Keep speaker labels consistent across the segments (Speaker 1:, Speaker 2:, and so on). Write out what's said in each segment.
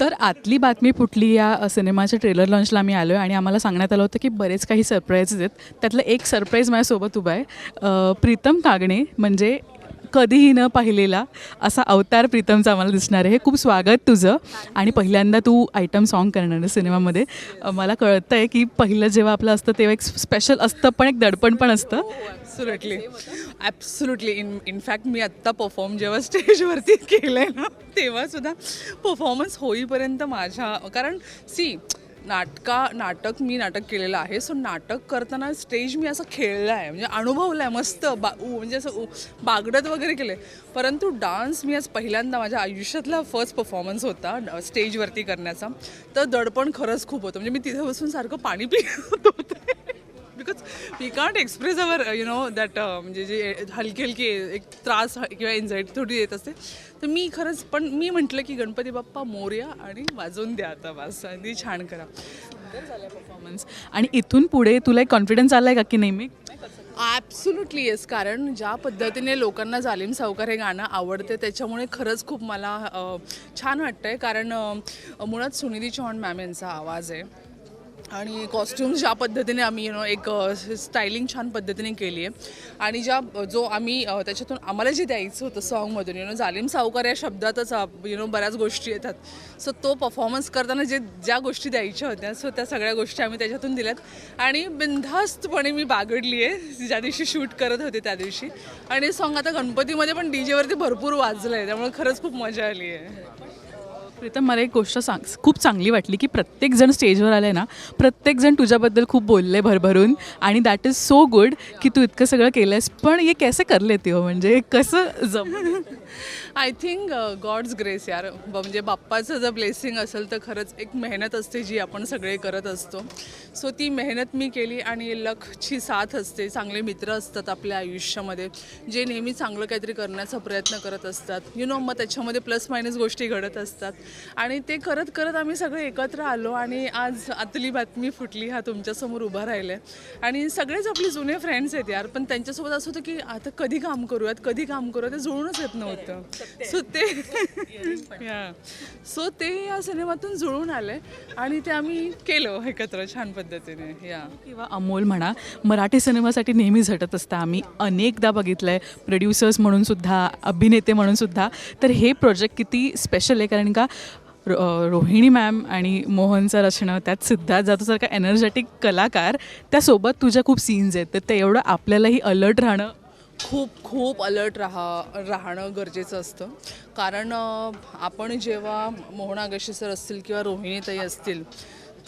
Speaker 1: तर आतली बातमी फुटली या सिनेमाच्या ट्रेलर लॉन्चला आम्ही आलो आहे आणि आम्हाला सांगण्यात आलं होतं की बरेच काही सरप्राईजेस आहेत. त्यातलं एक सरप्राईज माझ्यासोबत उभा आहे. प्रीतम कागणे म्हणजे कधीही न पाहिलेला असा अवतार प्रीतमचा आम्हाला दिसणार आहे. हे खूप स्वागत तुझं. आणि पहिल्यांदा तू आयटम सॉन्ग करणार आहे सिनेमामध्ये. मला कळतं आहे की पहिलं जेव्हा आपलं असतं तेव्हा एक स्पेशल असतं पण एक दडपण पण असतं.
Speaker 2: ॲब्सुलेटली ॲब्सुलेटली इन इनफॅक्ट मी आत्ता परफॉर्म जेव्हा स्टेजवरती केलं आहे ना तेव्हासुद्धा परफॉर्मन्स होईपर्यंत माझ्या कारण सी नाटका नाटक मी नाटक केलेलं आहे. सो नाटक करताना स्टेज मी असं खेळलं आहे म्हणजे अनुभवलं आहे मस्त. बा उ- म्हणजे असं उ- बागडत वगैरे केलं आहे परंतु डान्स मी आज पहिल्यांदा माझ्या आयुष्यातला फर्स्ट परफॉर्मन्स होता स्टेजवरती करण्याचा. तर दडपण खरंच खूप होतं. म्हणजे मी तिथे बसून सारखं पाणी पित होते. Because we can't express our you know that म्हणजे जे हलकी हलकी एक त्रास किंवा एन्झायटी थोडी येत असते. तर मी खरंच पण मी म्हटलं की गणपती बाप्पा मोर्या आणि वाजवून द्या आता वास आणि छान करा.
Speaker 1: परफॉर्मन्स आणि इथून पुढे तुला एक कॉन्फिडन्स आला आहे का की नेहमी
Speaker 2: ॲब्सुलुटली येस कारण ज्या पद्धतीने लोकांना जालिम सावकार हे गाणं आवडते त्याच्यामुळे खरंच खूप मला छान वाटतं आहे कारण मुळात सुनिधी चौहान मॅम यांचा आवाज आहे. आणि कॉस्ट्युम्स ज्या पद्धतीने आम्ही यु नो एक स्टायलिंग छान पद्धतीने केली आहे आणि ज्या जो आम्ही त्याच्यातून आम्हाला जे द्यायचं होतं सॉंगमधून यु नो जालिम सावकार या शब्दातच यु नो बऱ्याच गोष्टी येतात. सो तो परफॉर्मन्स करताना जे ज्या गोष्टी द्यायच्या होत्या सो त्या सगळ्या गोष्टी आम्ही त्याच्यातून दिल्यात. आणि बिनधास्तपणे मी बागडली आहे ज्या दिवशी शूट करत होते त्या दिवशी. आणि सॉन्ग आता गणपतीमध्ये पण डी जेवरती भरपूर वाजलं आहे त्यामुळे खरंच खूप मजा आली आहे
Speaker 1: प्रीतम मला एक गोष्ट सांग. खूप चांगली वाटली की प्रत्येक जण स्टेजवर आले ना प्रत्येक जण तुझ्याबद्दल खूप बोलले भरभरून आणि दॅट इज सो गुड की तू इतकं सगळं केलंस पण हे कैसे कर लेते हो? म्हणजे कसं जम
Speaker 2: आय थिंक गॉड्स ग्रेस यार. ब- म्हणजे बाप्पाचं जर ब्लेसिंग असेल तर खरंच एक मेहनत असते जी आपण सगळे करत असतो. सो ती मेहनत मी केली आणि लखची साथ असते. चांगले मित्र असतात आपल्या आयुष्यामध्ये जे नेहमी चांगलं काहीतरी करण्याचा प्रयत्न करत असतात. यु नो मग त्याच्यामध्ये प्लस मायनस गोष्टी घडत असतात. आणि ते करत करत आम्ही सगळे एकत्र आलो आणि आज आतली बातमी फुटली हा तुमच्यासमोर उभा राहिला आहे आणि सगळेच आपले जुने फ्रेंड्स आहेत यार पण त्यांच्यासोबत असं होतं की आता कधी काम करूयात कधी काम करूयात ते जुळूनच येत नव्हतं. सो ते सो ते या सिनेमातून जुळून आले आणि ते आम्ही केलं एकत्र छान पद्धतीने. या
Speaker 1: किंवा अमोल म्हणा मराठी सिनेमासाठी नेहमी झटत असतं. आम्ही अनेकदा बघितलं आहे प्रोड्युसर्स म्हणून सुद्धा अभिनेते म्हणून सुद्धा. तर हे प्रोजेक्ट किती स्पेशल आहे? कारण का रो- रोहिणी मॅम आणि मोहनचं रचणं त्यात सिद्धार्थ जाधवसारखा एनर्जेटिक कलाकार त्यासोबत तुझ्या खूप सीन्स आहेत. तर ते एवढं आपल्यालाही अलर्ट राहणं
Speaker 2: खूप खूप अलर्ट राहा राहणं गरजेचं असतं. कारण आपण जेव्हा मोहन आगाशी सर असतील किंवा रोहिणीताई असतील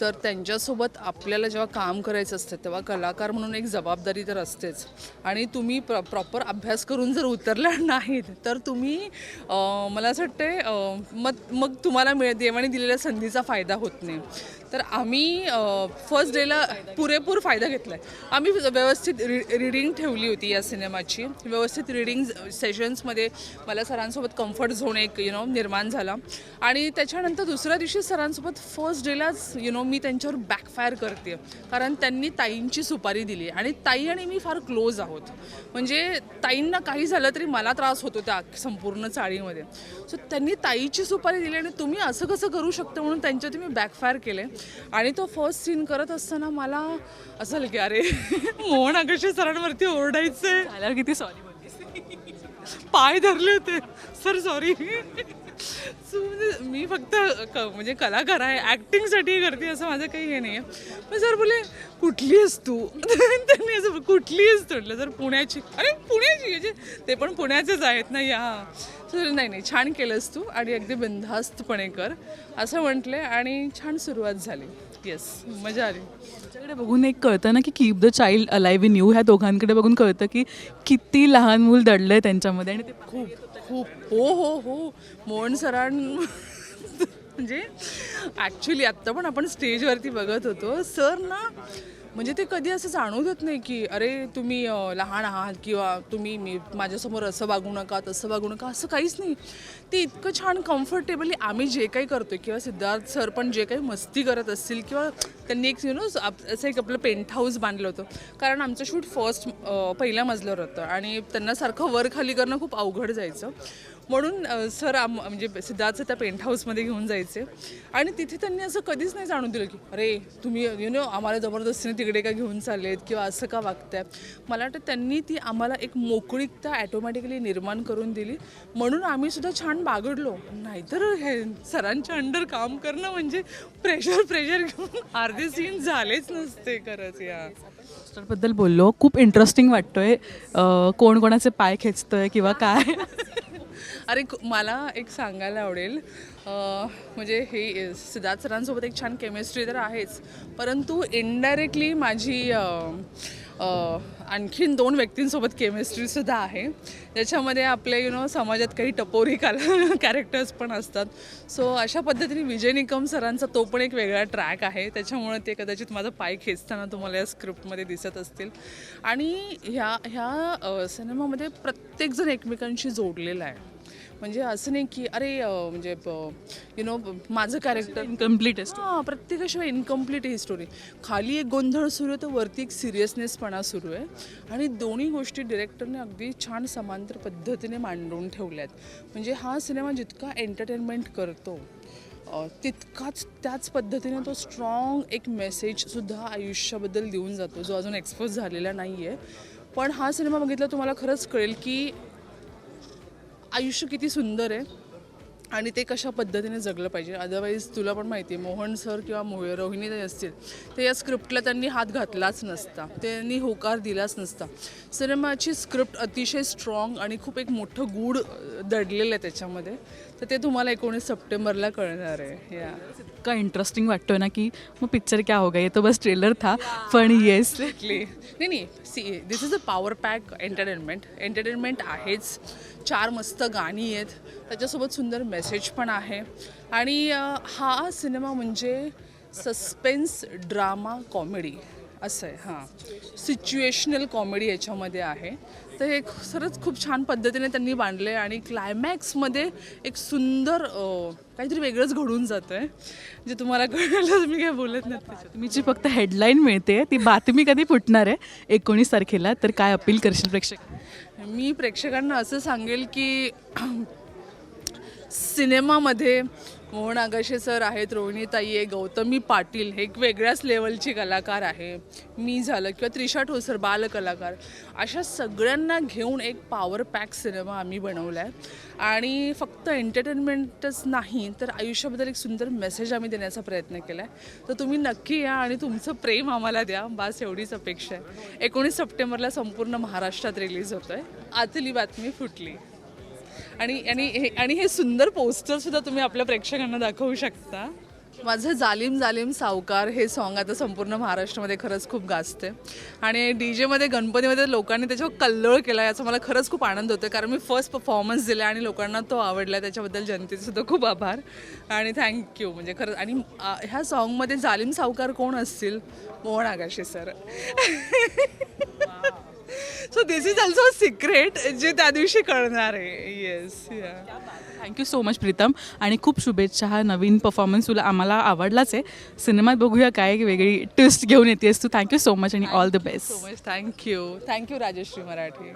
Speaker 2: तर त्यांच्यासोबत आपल्याला जेव्हा काम करायचं असतं तेव्हा कलाकार म्हणून एक जबाबदारी तर असतेच. आणि तुम्ही प्र प्रॉपर अभ्यास करून जर उतरला नाहीत तर तुम्ही मला असं वाटते मग मग तुम्हाला मिळ देवाने दिलेल्या संधीचा फायदा होत नाही. तर आम्ही फर्स्ट डेला पुरेपूर फायदा घेतला आहे आम्ही व्यवस्थित रि रिडिंग ठेवली होती या सिनेमाची. व्यवस्थित रिडिंग सेशन्समध्ये मला सरांसोबत कम्फर्ट झोन एक यु नो निर्माण झाला. आणि त्याच्यानंतर दुसऱ्या दिवशी सरांसोबत फर्स्ट डेलाच यु नो मी त्यांच्यावर बॅकफायर करते कारण त्यांनी ताईंची सुपारी दिली. आणि ताई आणि मी फार क्लोज आहोत. म्हणजे ताईंना काही झालं तरी मला त्रास होतो त्या संपूर्ण चाळीमध्ये. सो त्यांनी ताईची सुपारी दिली आणि तुम्ही असं कसं करू शकता म्हणून त्यांच्यात तुम्ही बॅकफायर केले आणि तो फर्स्ट सीन करत असताना मला असं की अरे मोहन आकाशी सरांवरती ओरडायचं आहे
Speaker 1: झाल्यावर किती सॉरी
Speaker 2: पाय धरले होते. सर सॉरी म्हणजे मी फक्त क म्हणजे कलाकार आहे. ॲक्टिंगसाठी करते असं माझं काही हे नाही आहे पण सर बोले कुठली आहेस तू? त्यांनी असं कुठली आहेस? तू म्हटलं सर पुण्याची. अरे पुण्याची? म्हणजे ते पण पुण्याचेच आहेत ना या. सर नाही नाही छान केलंस तू आणि अगदी बिनधास्तपणे कर. असं म्हटले आणि छान सुरुवात झाली. येस मजा आली.
Speaker 1: तुमच्याकडे बघून एक कळतं ना की keep the child alive in you ह्या दोघांकडे बघून कळतं की किती लहान मूल दडलंय त्यांच्यामध्ये आणि ते
Speaker 2: खूप खूप हो हो हो. मोहन सरां म्हणजे ॲक्च्युली आत्ता पण आपण स्टेजवरती बघत होतो. सर ना म्हणजे ते कधी असं जाणू देत नाही की अरे तुम्ही लहान आहात किंवा तुम्ही मी माझ्यासमोर असं वागू नका तसं वागू नका असं काहीच नाही. ते इतकं छान कम्फर्टेबली आम्ही जे काही करतो किंवा सिद्धार्थ सर पण जे काही मस्ती करत असतील किंवा त्यांनी एक यु नो असं एक आपलं पेंट हाऊस बांधलं होतं. कारण आमचं शूट फर्स्ट पहिल्या मजल्यावर होतं. आणि त्यांना सारखं वर खाली करणं खूप अवघड जायचं. म्हणून सर आम म्हणजे सिद्धार्थचं त्या पेंट हाऊसमध्ये घेऊन जायचे. आणि तिथे त्यांनी असं कधीच नाही जाणून दिलं की अरे तुम्ही यु नो आम्हाला जबरदस्तीने तिकडे का घेऊन चाललेत किंवा असं का वागताय? मला वाटतं त्यांनी ती आम्हाला एक मोकळीकता ॲटोमॅटिकली निर्माण करून दिली. म्हणून आम्ही सुद्धा छान बागडलो. नाहीतर हे सरांच्या अंडर काम करणं म्हणजे प्रेशर प्रेशर घेऊन अर्धे सीन झालेच नसते खरंच या.
Speaker 1: बद्दल बोललो. खूप इंटरेस्टिंग वाटतोय. कोण कोणाचे पाय खेचतोय किंवा काय?
Speaker 2: अरे मला एक सांगायला आवडेल. म्हणजे हे सिद्धार्थ सरांसोबत एक छान केमिस्ट्री तर आहेच. परंतु इनडायरेक्टली माझी आणखीन दोन व्यक्तींसोबत केमिस्ट्रीसुद्धा आहे. ज्याच्यामध्ये आपले यु नो समाजात काही टपोरी काल कॅरेक्टर्स पण असतात. सो अशा पद्धतीने विजय निकम सरांचा तो पण एक वेगळा ट्रॅक आहे. त्याच्यामुळे ते कदाचित माझा पाय खेचताना तुम्हाला या स्क्रिप्टमध्ये दिसत असतील. आणि ह्या ह्या सिनेमामध्ये प्रत्येकजण एकमेकांशी जोडलेला आहे. म्हणजे असं नाही की अरे म्हणजे यु नो माझं कॅरेक्टर
Speaker 1: इनकम्प्लीट आहे
Speaker 2: हां प्रत्येकाशिवाय इनकम्प्लीट ही स्टोरी खाली एक गोंधळ सुरू आहे तर वरती एक सिरियसनेसपणा सुरू आहे. आणि दोन्ही गोष्टी डिरेक्टरने अगदी छान समांतर पद्धतीने मांडून ठेवल्या आहेत म्हणजे हा सिनेमा जितका एंटरटेनमेंट करतो तितकाच त्याच पद्धतीने तो स्ट्रॉंग एक मेसेजसुद्धा आयुष्याबद्दल देऊन जातो जो अजून एक्सपोज झालेला नाही आहे पण हा सिनेमा बघितला तुम्हाला खरंच कळेल की आयुष्य किती सुंदर आहे आणि ते कशा पद्धतीने जगलं पाहिजे. अदरवाईज तुला पण माहिती आहे मोहन सर किंवा मोह रोहिणी ते असतील ते या स्क्रिप्टला त्यांनी हात घातलाच नसता. त्यांनी होकार दिलाच नसता. सिनेमाची स्क्रिप्ट अतिशय स्ट्रॉंग आणि खूप एक मोठं गूढ दडलेलं आहे त्याच्यामध्ये. तर ते तुम्हाला एकोणीस सप्टेंबरला कळणार आहे. या
Speaker 1: इतका इंटरेस्टिंग वाटतोय ना की मग पिक्चर क्या होगा? ये तो बस ट्रेलर था. पण येस
Speaker 2: नाही नाही. See this is a power pack entertainment entertainment आहेच. चार मस्त गाणी आहेत. त्याच्यासोबत सुंदर मेसेज पण आहे. आणि हा सिनेमा म्हणजे सस्पेन्स ड्रामा कॉमेडी असं आहे हां. सिच्युएशनल कॉमेडी याच्यामध्ये आहे. तर हे खरंच खूप छान पद्धतीने त्यांनी बांधले आणि क्लायमॅक्समध्ये एक सुंदर काहीतरी वेगळंच घडून जातं आहे जे तुम्हाला कळलं मी काय बोलत नाही
Speaker 1: मी जी फक्त हेडलाईन मिळते ती बातमी कधी फुटणार आहे? एकोणीस तारखेला तर काय अपील करशील प्रेक्षक?
Speaker 2: मी प्रेक्षकांना असं सांगेल की सिनेमामध्ये मोहन आगाशे सर आहेत रोहिणीताई आहे गौतमी पाटील हे एक वेगळ्याच लेवलची कलाकार आहे. मी झालं किंवा त्रिशा ठोसर बालकलाकार. अशा सगळ्यांना घेऊन एक पॉवर पॅक सिनेमा आम्ही बनवला आहे आणि फक्त एंटरटेनमेंटच नाही तर आयुष्याबद्दल एक सुंदर मेसेज आम्ही देण्याचा प्रयत्न केला आहे तर तुम्ही नक्की या आणि तुमचं प्रेम आम्हाला द्या. बास एवढीच अपेक्षा आहे. एकोणीस सप्टेंबरला संपूर्ण महाराष्ट्रात रिलीज होतो आहे आतली बातमी फुटली. आणि आणि हे आणि हे सुंदर पोस्टरसुद्धा तुम्ही आपल्या प्रेक्षकांना दाखवू शकता. माझं जालिम जालिम सावकार हे सॉन्ग आता संपूर्ण महाराष्ट्रामध्ये खरंच खूप गाजते आणि डी जेमध्ये गणपतीमध्ये लोकांनी त्याच्यावर कल्लोळ केला याचा मला खरंच खूप आनंद होतो कारण मी फर्स्ट परफॉर्मन्स दिला आणि लोकांना तो आवडला त्याच्याबद्दल जनतेचे सुद्धा खूप आभार. आणि थँक्यू म्हणजे खरंच आणि ह्या सॉन्गमध्ये जालिम सावकार कोण असतील? Mohan Agashe sir so this is also secret जे त्या दिवशी कळणार आहे. येस या
Speaker 1: थँक्यू सो मच प्रीतम. आणि खूप शुभेच्छा. हा नवीन परफॉर्मन्स तुला आम्हाला आवडलाच आहे. सिनेमात बघूया काय वेगळी ट्विस्ट घेऊन येतेस तू. थँक्यू सो मच आणि all the best
Speaker 2: so much thank you thank you Rajshri Marathi.